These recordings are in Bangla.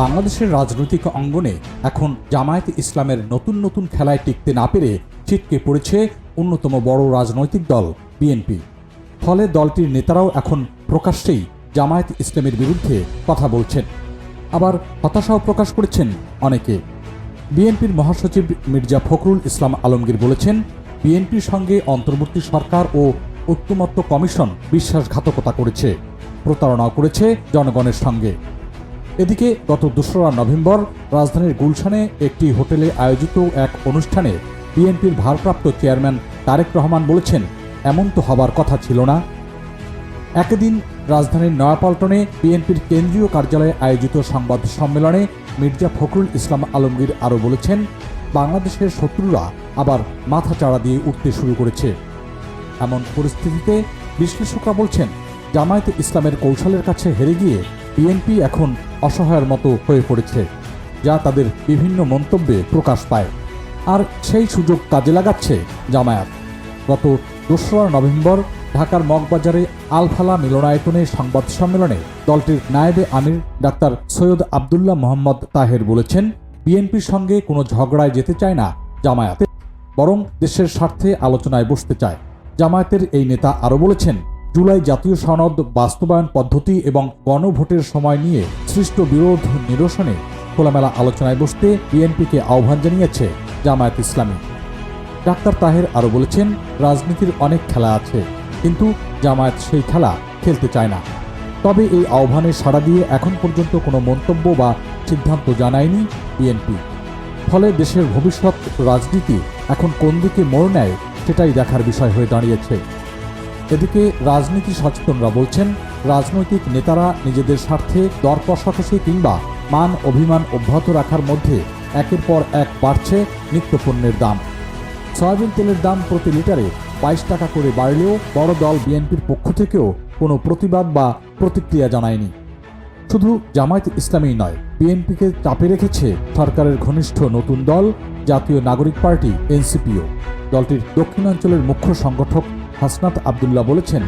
বাংলাদেশের রাজনৈতিক অঙ্গনে এখন জামায়াত ইসলামের নতুন নতুন খেলায় টিকতে না পেরে ছিটকে পড়েছে অন্যতম বড় রাজনৈতিক দল, বিএনপি। ফলে দলটির নেতারাও এখন প্রকাশ্যেই জামায়াত ইসলামের বিরুদ্ধে কথা বলছেন। আবার হতাশাও প্রকাশ করেছেন অনেকে। বিএনপির মহাসচিব মির্জা ফখরুল ইসলাম আলমগীর বলেছেন, বিএনপির সঙ্গে অন্তর্বর্তী সরকার ও ঐক্যমত্য কমিশন বিশ্বাসঘাতকতা করেছে, প্রতারণাও করেছে জনগণের সঙ্গে। এদিকে গত দোসরা নভেম্বর রাজধানীর গুলশানে একটি হোটেলে আয়োজিত এক অনুষ্ঠানে বিএনপির ভারপ্রাপ্ত চেয়ারম্যান তারেক রহমান বলেছেন, এমন তো হবার কথা ছিল না। একদিন রাজধানীর নয়াপল্টনে বিএনপির কেন্দ্রীয় কার্যালয়ে আয়োজিত সংবাদ সম্মেলনে মির্জা ফখরুল ইসলাম আলমগীর আরও বলেছেন, বাংলাদেশের শত্রুরা আবার মাথা চাড়া দিয়ে উঠতে শুরু করেছে। এমন পরিস্থিতিতে বিশ্লেষকরা বলছেন, জামায়াতে ইসলামের কৌশলের কাছে হেরে গিয়ে বিএনপি এখন অসহায়ের মতো হয়ে পড়েছে, যা তাদের বিভিন্ন মন্তব্যে প্রকাশ পায়। আর সেই সুযোগ কাজে লাগাচ্ছে জামায়াত। গত দোসরা নভেম্বর ঢাকার মগবাজারে আলফালা মিলনায়তনে সংবাদ সম্মেলনে দলটির নায়েবে আমির ডাক্তার সৈয়দ আবদুল্লাহ মোহাম্মদ তাহের বলেছেন, বিএনপির সঙ্গে কোনো ঝগড়ায় যেতে চায় না জামায়াত, বরং দেশের স্বার্থে আলোচনায় বসতে চায়। জামায়াতের এই নেতা আরও বলেছেন জুলাই জাতীয় সনদ বাস্তবায়ন পদ্ধতি এবং গণভোটের সময় নিয়ে সৃষ্ট বিরোধ নিরসনে খোলামেলা আলোচনায় বসতে বিএনপিকে আহ্বান জানিয়েছে জামায়াত ইসলামী। ডাক্তার তাহের আরও বলেছেন, রাজনীতির অনেক খেলা আছে, কিন্তু জামায়াত সেই খেলা খেলতে চায় না। তবে এই আহ্বানে সাড়া দিয়ে এখন পর্যন্ত কোনো মন্তব্য বা সিদ্ধান্ত জানায়নি বিএনপি। ফলে দেশের ভবিষ্যৎ রাজনীতি এখন কোন দিকে মোড় নেয় সেটাই দেখার বিষয় হয়ে দাঁড়িয়েছে। এদিকে রাজনীতি সচেতনরা বলছেন, রাজনৈতিক নেতারা নিজেদের স্বার্থে দর কষাকষি কিংবা মান অভিমান অব্যাহত রাখার মধ্যে একের পর এক বাড়ছে নিত্যপণ্যের দাম। সয়াবিন তেলের দাম প্রতি লিটারে বাইশ টাকা করে বাড়লেও বড় দল বিএনপির পক্ষ থেকেও কোনো প্রতিবাদ বা প্রতিক্রিয়া জানায়নি। শুধু জামায়াত ইসলামী নয়, বিএনপিকে চাপে রেখেছে সরকারের ঘনিষ্ঠ নতুন দল, জাতীয় নাগরিক পার্টি, এনসিপিও। দলটির দক্ষিণাঞ্চলের মুখ্য সংগঠক হাসনাত আবদুল্লাহ বলেছেন,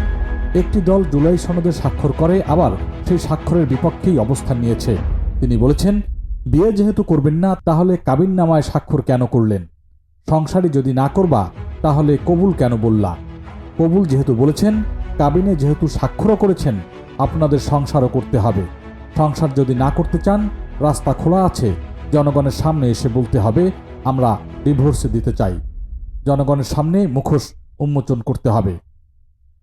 একটি দল জুলাই সনদে স্বাক্ষর করে, আবার সেই স্বাক্ষরের বিপক্ষেই অবস্থান নিয়েছে। তিনি বলেছেন, বিয়ে যেহেতু করবেন না, তাহলে কাবিন নামায় স্বাক্ষর কেন করলেন? সংসারই যদি না করবা, তাহলে কবুল কেন বললা? কবুল যেহেতু বলেছেন, কাবিনে যেহেতু স্বাক্ষরও করেছেন, আপনাদের সংসারও করতে হবে। সংসার যদি না করতে চান, রাস্তা খোলা আছে, জনগণের সামনে এসে বলতে হবে, আমরা ডিভোর্স দিতে চাই। জনগণের সামনে মুখোশ উন্মোচন করতে হবে।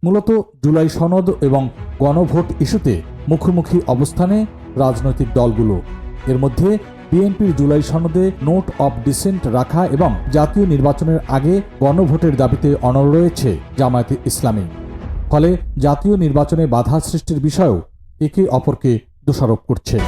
মূলত জুলাই সনদ এবং গণভোট ইস্যুতে মুখোমুখি অবস্থানে রাজনৈতিক দলগুলো। এর মধ্যে বিএনপির জুলাই সনদে নোট অব ডিসেন্ট রাখা এবং জাতীয় নির্বাচনের আগে গণভোটের দাবিতে অনড় রয়েছে জামায়াতে ইসলামী। ফলে জাতীয় নির্বাচনে বাধা সৃষ্টির বিষয়েও একে অপরকে দোষারোপ করছে।